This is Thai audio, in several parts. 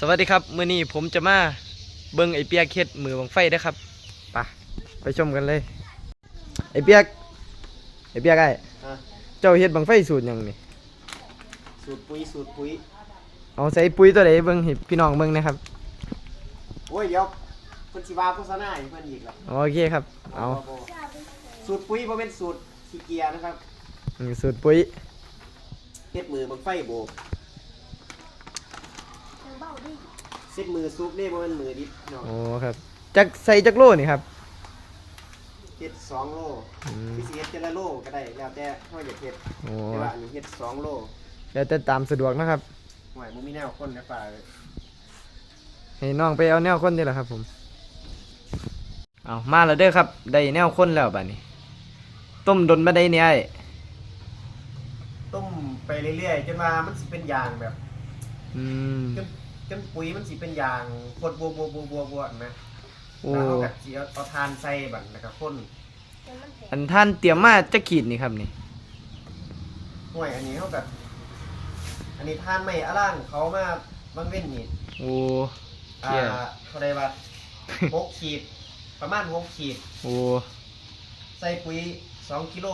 สวัสดีครับมื้อนี้ผมจะมาเบิ่งไอเปียกเฮ็ดมือบังไฟเด้อครับไปไปชมกันเลย ไอเปียกไอเปียกไอ้อะเจ้าเฮ็ดบังไฟสูตรหยังนี่สูตรปุ๋ยสูตรปุ๋ยเอาใส่ปุ๋ยตัวใดเบิ่งให้พี่น้องเบิ่งนะครับโอ้ยเดี๋ยวเพิ่นสิว่าโฆษณาให้เพิ่นอีกแล้วโอเคครับเอาบ่สูตรปุ๋ยบ่เป็นสูตรขี้เกียจนะครับอืมสูตรปุ๋ยเฮ็ดมือบังไฟโบก เซ็ตมือซุปนี่บ่แม่นมือดิบเนาะโอ้ครับจักใส่จักโลนี่ครับเฮ็ดสองโลอืมคือสิเฮ็ดแต่ละโลก็ได้แล้วแต่เฮาอยากเฮ็ดโอ้แต่ว่าอันนี้เฮ็ดสองโลแล้วแต่ตามสะดวกนะครับห่วยบ่มีแนวคนในป่าเลยให้น้องไปเอาแนวคนนี่แหละครับผม เอามาแล้วเด้อครับ ได้แนวคนแล้วบัดนี้ ต้มดนมาได้เนี่ยไอ้ต้มไปเรื่อยๆจนว่ามันสิเป็นยางแบบ อืมจน จนปุ๋ยมันสิเป็นอย่างพดบัวบัวบัวบัวบัวนะโอ้แล้วเฮาก็สิเอาเอาทานใส่บัดแล้วก็คนอันท่านเตรียมมาจะขีดนี่ครับนี่ ห่วยอันนี้เขาแบบอันนี้ทานไม่อล่างเขามาบางเว้นนี่โอ้อ่าเชี่ยเขาได้ว่าหกขีด ประมาณหกขีด โอ้ใส่ปุ๋ยสองกิโล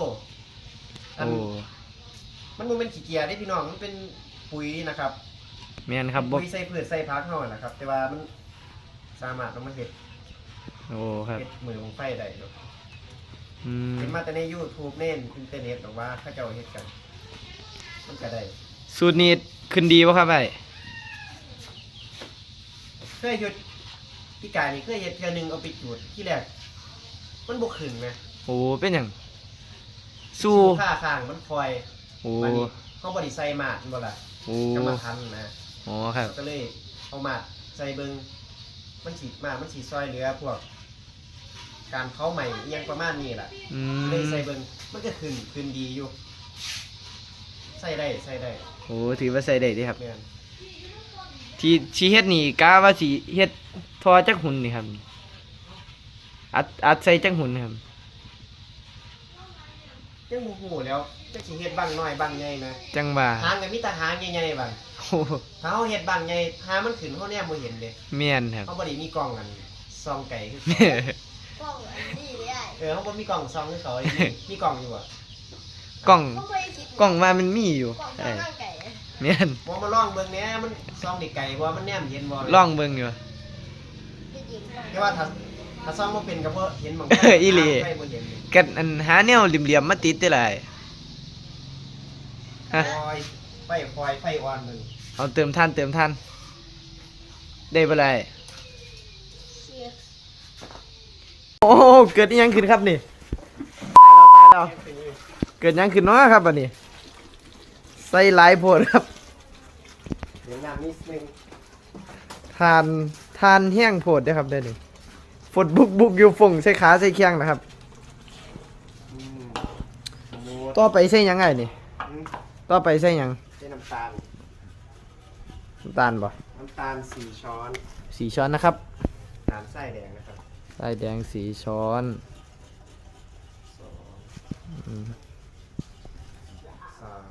อัน โอ้มันมันเป็นขี้เกียจได้พี่น้อง มันเป็นปุ๋ยนะครับ แม่นครับบ่ปุ๋ยใส่พืชใส่พักเท่านั้นแหละครับ แต่ว่ามันสามารถเอามาเห็ดโอ้ครับเห็ดมือของไฟได้เนาะอืมเป็นมาแต่ใน YouTube เน่นอินเทอร์เน็ตหรือว่าเข้าเจ้าเฮ็ดกัน มันก็ได้สูตรนี้ขึ้นดีป่ะครับไอ้เคยหยุดพี่กายนี่เคยเฮ็ดเทื่อหนึงเอาไปจูดที่แรกมันบ่ขึ้นไหมโอ้เป็นหยังสู้ค่าข้างมันคอยโอ้วันนี้เขาบริใส่มาดบ่ล่ะโอ้จะมาทันนะ โอ้ครับ ก็เลยเอามาดใส่เบิงมันสีมาดมันสีซอยเหลือพวก การเผาใหม่อิหยังประมาณนี้ล่ะอืเลยใส่มเบิงมันก็ขึ้นขึ้นดีอยู่ ใส่ได้ใส่ได้โอ้ถือว่าใส่ได้เดีครับ แม่นที่ชีเฮ็ดนี่กะว่าสิเฮ็ดทอจักหุ่นนี่ครับ อัดอัดใส่จักหุ่นครับ ยังบ่ฮู้แล้วจะสิเฮ็ดบางน้อยบางใหญ่นะจังว่าหางก็มีแต่หางใหญ่ๆบางโอ้ถ้าเฮาเฮ็ดบางใหญ่หามันขึ้นเฮาแนมบ่เห็นเด้แม่นครับเฮาบ่ได้มีกล้องอันส่องไก่คือกล้องอันนี้เลยไอ้เออเฮาบ่มีกล้องส่องคือเขาไอ้นี่มีกล้องอยู่บ่กล้องเขาเคยคิดกล้องว่ามันมีอยู่กล้องเอ้ยร่างไก่แม่นมองมาลองเบิ่งแหน่มันส่องได้ไกลบ่มันแนมเห็นบ่ลองเบิ่งอยู่ที่จริงกล้องแต่ว่าถ้า ถ้าซ่อมบ่เป็นก็บ่เห็นหมองเอออีหลีไฟบ่เห็นเลยกันอันหาแนวเหลี่ยมๆมาติดได้หลายฮะคอยไฟคอยไฟอ่อนมึงเอาเติมท่านเติมท่าน ได้บ่ไรเชียร์โอ้โหเกิดอิหยังขึ้นครับนี่ตายแล้วตายแล้ว เกิดหยังขึ้นเนาะครับบัดนี้ใส่หลายโพดครับเดี๋ยวน้ำนิดนึงทานทานแห้งโพดเด้อครับเด้อนี่ ฝดบุกบุกอยู่ฝงใส่ขาใส่เคียงนะครับอืมหมูต่อไปใส่หยังไงนี่อืมต่อไปใส่หยังใช้น้ำตาล น้ำตาลบ่น้ำตาลสี่ช้อนสีช้อนนะครับน้ำไส้แดงนะครับใส่แดงสีช้อนสองอืมสาม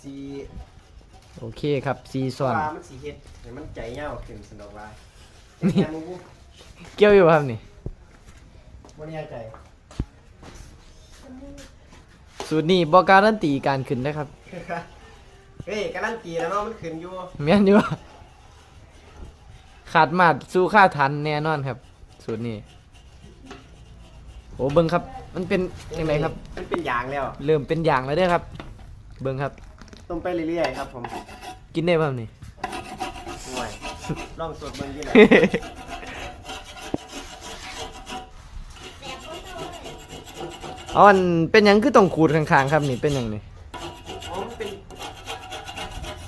สี่ โอเคครับสีช้อนปลามันสีเฮ็ดให้มันใจเหี่ยวขึ้นสนอกว่านี่นี่แค่มูเกี่ยวอยู่บ่ครับนี่บ่แน่ใจสูตรนี้บ่การันตีการขึ้นนะครับเฮ้ยการันตีแล้วเนาะมันขึ้นอยู่แม่นอยู่ขาดมาดสู้ค่าทันแน่นอนครับ สูตรนี้โอ้เบิ่งครับ มันเป็นยังไงครับ มันเป็นยางแล้ว เริ่มเป็นอย่างแล้วเด้อครับ เบิ่งครับ ต้มไปเรื่อยๆครับผมกินได้ป่ะครับนี่ ห่วยลองสดเบิ่งดีแหละอ๋ออันเป็นหยังคือต้องขูดข้างๆครับนี่เป็นหยังนี่อ๋อมันเป็น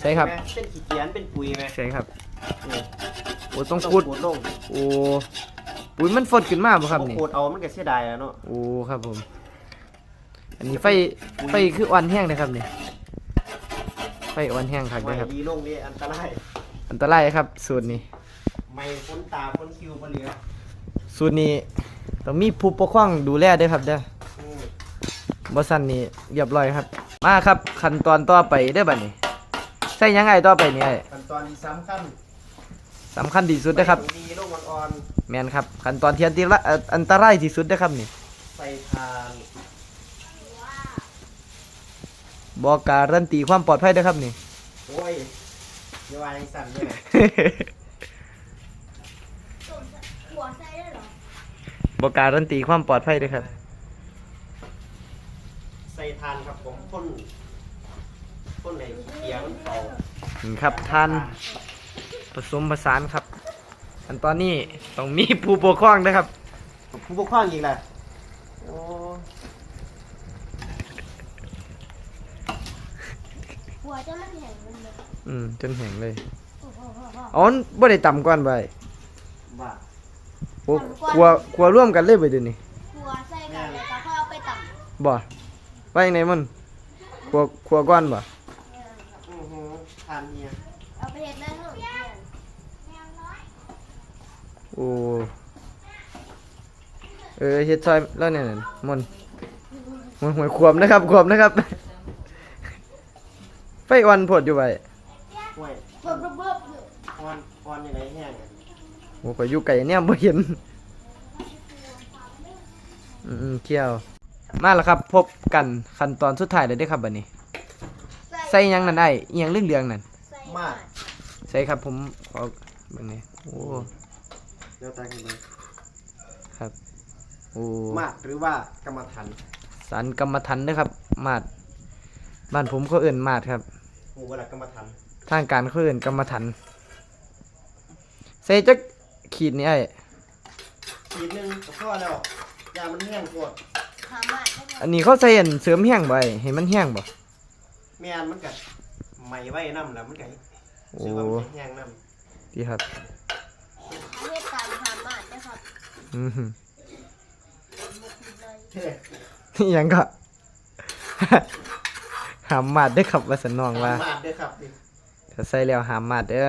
ใช่ครับแม่เป็นขี้เกียจเป็นปุ๋ยไหมใช่ครับนี่โอ้ต้องต้องขูดขูดลงโอ้ปุ๋ยมันฟดขึ้นมาบ่ครับนี่ ขูดเอามันก็เสียดายแล้วเนาะ โอ้ครับผม อันนี้ไฟไฟคืออ่อนแห้งนะครับนี่ ไฟอ่อนแห้งครับไม่นะครับ ดีลงนี่อันตรายอันตรายครับ สูตรนี้ ไม่พ้นตาพ้นคิวพ้นเหลือสูตรนี้ต้องมีผู้ปกครองดูแลด้วยครับเด้ออืมบ่สั่นนี่เรียบร้อยครับ มาครับขั้นตอนต่อไปเด้อบัดนี้ใส่ส่หยังไงต่อไปนี่ไอ้ขั้นตอนที่สำคัญสำคัญที่สุดนะครับไฟดีลงอ่อนแมนครับขั้นตอนที่อันตรายเอ่ออันตรายที่สุดนะครับนี่ ๆใส่ทาน บอกการันตีความปลอดภัยนะครับนี่ โอ้ยเดี๋ยววายสั่นเลยนะต้มหัวใส่ได้เหรอ บอกการันตีความปลอดภัยด้วยครับ ใส่ทานครับผมพ่นพ่นในเกียร์มันเป่านี่ครับท่านผสมผสานครับ อันตอนนี้ต้องมีผู้ปกครองนะครับ ผู้ปกครองอีกแหละโอ้ หัว จะมันแห้งมันเลยอืมจนแห้งเลยโอ้โหโอ้โหอ๋อบ่ได้ต่ำก่อนไปบ้าโอ้ครัวครัวร่วมกันเลยไปเดี๋ยวนี้หัวใส่กันแล้วก็ค่อยเอาไปต่ำบ่ไปยังไงมันครัวครัวก้อนบ่เอออือหือทานเนี่ยเอาไปเห็ดได้หนึ่งเดือนโอ้เออเฮ็ดซอยแล้วเนี่ยน่ะมันมันหวยขวมนะครับขวมนะครับ ไฟอ่อนโพดอยู่ไปห่วยเบิ่บเบิ่บเบิ่บอยู่อ่อนอ่อนยังไงแห้งอะโอ้ก็อยู่ไก่เนี่ยบ่เห็นอืมๆเคี่ยว มาแล้วครับ พบกันขั้นตอนสุดท้ายเลยเด้อครับบัดนี้ ใส่หยังนั่นได้อีหยังเรื่องๆนั่นใส่มากใส่ครับผมขอเบิ่งนี่โอ้เดี๋ยวตากันเลยครับโอ้ มากหรือว่ากรรมฐานสารกรรมฐานเด้อครับ มาดบ้านผมเขาเอิ่นมาดครับ หมู่เวลากรรมฐานทางการเขาเอิ่นกรรมฐานใส่จักขีดนี่ไอ้ขีดหนึงก็พอแล้วยามันแห้งปวดขามาดได้ไหมอันนี้เขาใส่อันเสริมแห้งบ่ไอ้ให้มันแห้งบ่แม่นมันก็ไหมไว้น้ำแล้วมันก็โอ้ซื้อว่ามันจะแห้งน้ดีครับอันนี้ตามขามาดนะครับอือหือ หมดเลยำเฮ้ยนี่หยังก็ หามมาดเด้อครับว่าสนองว่ามากเด้อครับนี่ถ้าใส่แล้วหามมาดเด้อ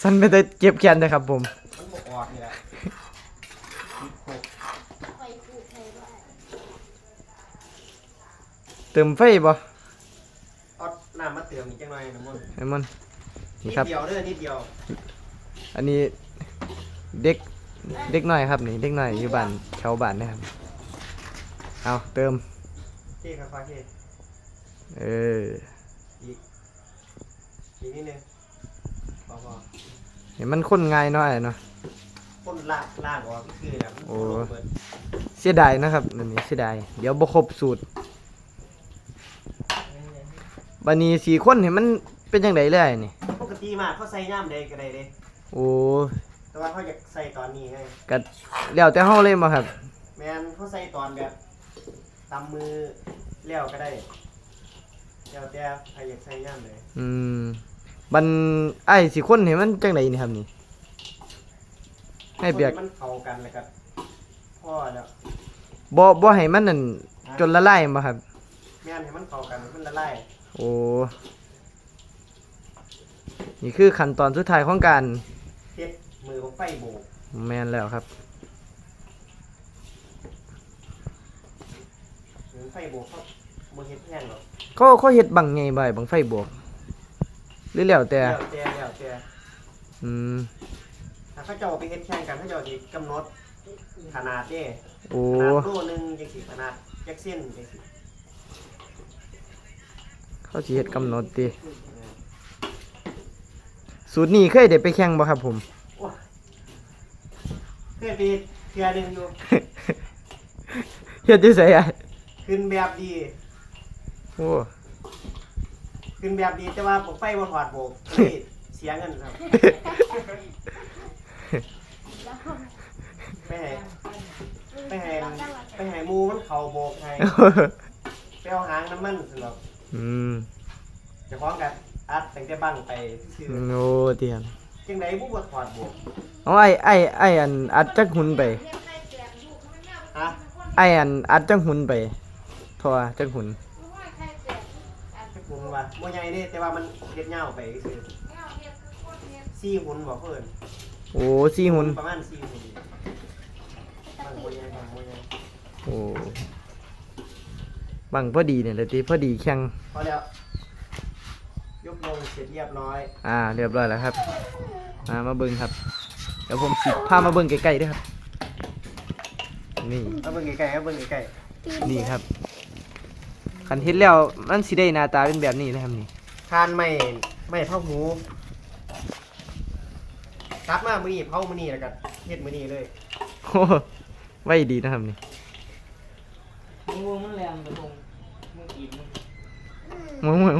สันไม่ได้เจ็บแขนเด้อครับผม มันบอออกนี่แหละสิบหกไฟฟูไฟว่าเติมไฟบ่เอาน้ำมาเติมอีกจังหน่อยน้ำมันไอ้มันนินี่ดครับ เดียวเด้อนิดเดียวอันนี้เด็กเด็กน้อยครับนี่เด็กน้อยอยู่บ้านแถวบ้านนะครับ เอาเติม เท่ครับฟ้าเท่เออ อีก อีกนิดนึงพอพอเห็นมันข้นง่ายเนาะไอ้เนาะ พ่นลากลากออกคือแบบโอ้ เปิดเสียดายนะครับอันนี้เสียดายเดี๋ยวบ่ครบสูตรบัดนี้สี่คนเห็นมันเป็นจังไดเลยไอ้นี่ ปกติมากเขาใส่ย่ามใดก็ได้เด้โอ้แต่ว่าเขาอยากใส่ตอนนี้ไงก็แล้วแต่เฮาเลยมาครับ แมนเขาใส่ตอนแบบ ตำมือเลี้ยวก็ได้แล้วแต่ใครอยากใส่ย่ามเลยอืมบันไอ้สี่คนเห็นมันจังไดนี่ครับนี่ให้เบียกมันเข้ากันเลยครับพ่อแล้วบ่บ่ให้มันนั่นจนละลายมาครับ แม่นให้มันเข้ากันมันละลายโอ้นี่คือขั้นตอนสุดท้ายของการเฮ็ดมือของไฟโบกแมนแล้วครับ มือ ไฟโบกเขาบ่เฮ็ดแห้งหรอกเขาเขาเฮ็ดบังไงบ่ายบังไฟบวกหรือแล้วแต่ แล้วแต่แล้วแต่อืมถ้าเขาเจ้าไปเฮ็ดแข่งกันเขาเจ้าสิกำหนดขนาดเด้โอ้ขนาดโลนึงจังสิขนาดจักเส้นจังสิเขาสิเฮ็ดกำหนดติสูตรนี้เคยได้ไปแข่งบ่ครับผม โอ้ยเคยไปเทื่อหนึงอยู่ เฮ็ดจังไสอะ ขึ้นแบบดี โอ้ขึ้นแบบดีแต่ว่าผมไฟบ่ถอดโบกนี่เสียเงินครับแล้วไปให้ไปให้ไปให้หมูมันเข้าโบกให้ไปเอาหางน้ำมันสำหรับอืมเจะพร้าขอมกันอัดตั้งแต่บังไปซื่อโอ้เตียนๆจังไดบ่บ่ถอดโบกเอาไอ้ไอ้ไอ้อันอัดจักหุ่นไป ฮะไอ้อันอัดจักหุ่นไป ทอจักหุ่นจักหุ่นว่าบ่ใหญ่เด้แต่ว่ามันเฮ็ดยาวไปซื่อสี่หุ่นบ่เพิ่นโอ้สี่หุ่นประมาณสี่หุ่นบางบ่ใหญ่บางบ่ใหญ่โอ้บังพอดีเนี่ยเลยตีพอดีแข่งพอแล้วลงเสร็จเรียบร้อย อ่า เรียบร้อยแล้วครับ มามาเบิ่งครับ เดี๋ยวผมสิพามาเบิ่งใกล้ๆด้วยครับ นี่เอาเบิ่งไกลๆเอาเบิ่งไกลนี่ครับ คันเฮ็ดแล้วมันสิได้หน้าตาเป็นแบบนี้นะครับนี่ๆทานไม่ไม่เผาหมูตัดมามื้อนี้เผามื้อนี้แล้วก็เฮ็ดมื้อนี้เลยโอ้ไว้ดีนะครับนี่มึงวงมันแรงกระทงมึงกินมึงมวยมวยมวย